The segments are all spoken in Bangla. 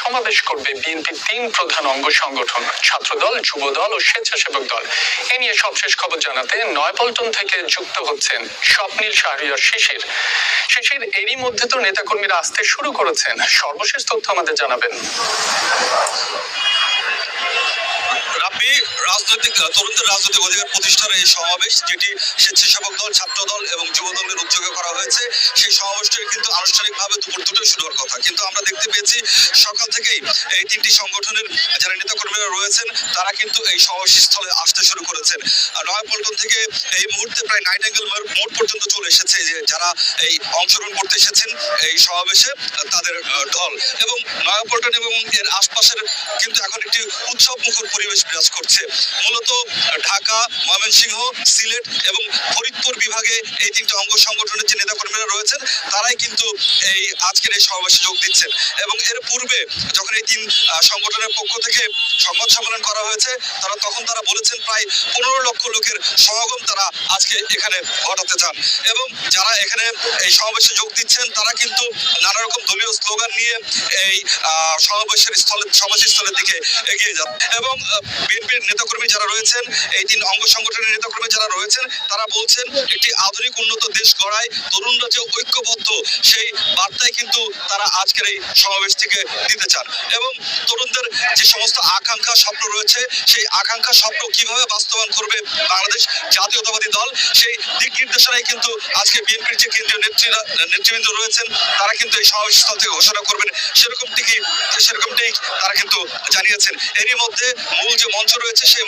সমাবেশ করবে বিএনপির তিন প্রধান অঙ্গ সংগঠন, ছাত্রদল, যুবদল ও স্বেচ্ছাসেবক দল। এ নিয়ে সবশেষ খবর জানাতে নয়পল্টন থেকে যুক্ত হচ্ছেন স্বপ্নীল শাহরিয়ার শিশির। শিশির, এরই মধ্যে তো নেতাকর্মীরা আসতে শুরু করেছেন। সর্বশেষ তথ্য আমাদের জানাবেন। রাজনৈতিক, তরুণদের রাজনৈতিক অধিকার প্রতিষ্ঠার এই সমাবেশ, যেটি স্বেচ্ছাসেবক দল ছাত্র দল এবং যুব শুরু কিন্তু আমরা দেখতে পেয়েছি, সকাল থেকেই এই তিনটি সংগঠনের যারা নেতাকর্মীরা রয়েছেন, তারা কিন্তু এই সমাবেশ স্থলে আসতে শুরু করেছেন। নয়াপল্টন থেকে এই মুহূর্তে প্রায় নাইট অ্যাঙ্গেল মোড় পর্যন্ত চলে এসেছে যে যারা এই অংশগ্রহণ করতে এসেছেন এই সমাবেশে, তাদের দল। এবং নয়াপল্টন এবং এর আশপাশের কিন্তু এখন একটি উৎসব মুখর পরিবেশ বিরাজ করছে। মূলত, ঢাকা, ময়মনসিংহ, সিলেট এবং ফরিদপুর বিভাগে এই তিনটি অঙ্গ সংগঠনের যে নেতাকর্মীরা রয়েছেন, তারাই কিন্তু এই আজকের এই সমাবেশে যোগ দিচ্ছেন। এবং এর পূর্বে যখন এই তিন সংগঠনের পক্ষ থেকে সংবাদ সম্মেলন করা হয়েছে, তারা তখন তারা বলেছেন প্রায় পনেরো লক্ষ লোকের সমাগম তারা আজকে এখানে ঘটাতে চান। এবং যারা এখানে এই সমাবেশে যোগ দিচ্ছেন, তারা কিন্তু নানা রকম দলীয় স্লোগান নিয়ে এই সমাবেশের স্থলে সমাবেশের স্থলের দিকে এগিয়ে যান। এবং বিএনপির নেতাকর্মী যারা রয়েছেন, এই তিন অঙ্গ সংগঠনের নেতাকর্মী যারা রয়েছেন, তারা বলছেন, একটি আধুনিক উন্নত দেশ গড়ায় তরুণরা যে ঐক্যবদ্ধ সেই বার্তায় কিন্তু তারা আজকের এই সমাবেশ থেকে দিতে চান। এবং তরুণদের যে সমস্ত আকাঙ্ক্ষা স্বপ্ন রয়েছে, সেই আকাঙ্ক্ষা স্বপ্ন কীভাবে বাস্তবায়ন করবে বাংলাদেশ জাতীয়তাবাদী দল, সেই দিক নির্দেশনায় কিন্তু আজকে বিএনপির যে কেন্দ্রীয় নেত্রীরা, নেতৃবৃন্দ রয়েছেন, তারা কিন্তু এই সমাবেশ স্থল থেকে ঘোষণা করবেন। সেরকমটি সেরকমটাই তারা কিন্তু জানিয়েছেন। এরই মধ্যে মূল যে মঞ্চ রয়েছে, সেই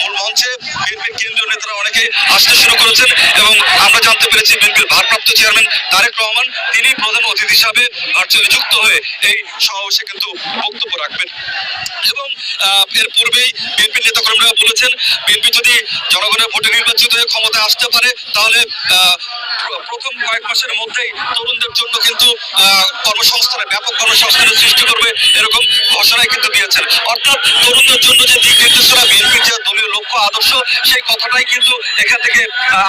মূল মঞ্চে বিএনপির কেন্দ্রীয় নেতারা অনেকে আসতে শুরু করেছেন এবং আমরা জানতে পেরেছি বিএনপির চেয়ারম্যান তারেক রহমান, তিনি প্রধান অতিথি হিসাবে ভার্চুয়ালি যুক্ত হয়ে এই সমাবেশে কিন্তু বক্তব্য রাখবেন। এবং এর পূর্বেই বিএনপি নেতাকর্মীরা বলেছেন, বিএনপি যদি জনগণের ভোটে নির্বাচিত হয়ে ক্ষমতায় আসতে পারে, তাহলে প্রথম কয়েক মাসের মধ্যেই তরুণদের জন্য কিন্তু কর্মসংস্থানের, ব্যাপক কর্মসংস্থানের সৃষ্টি করবে, এরকম ঘোষণায় কিন্তু দিয়েছেন। অর্থাৎ তরুণদের জন্য যে আদর্শ সেই কথাটাই কিন্তু এখান থেকে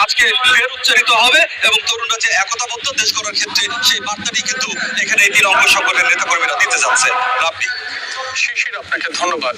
আজকে ফের উচ্চারিত হবে এবং তরুণরা যে একতাবদ্ধ দেশ করার ক্ষেত্রে সেই বার্তাটি কিন্তু এখানে এই তিন অঙ্গ সংগঠনের নেতাকর্মীরা দিতে যাচ্ছে। রাব্বি। শিশির আপনাকে ধন্যবাদ।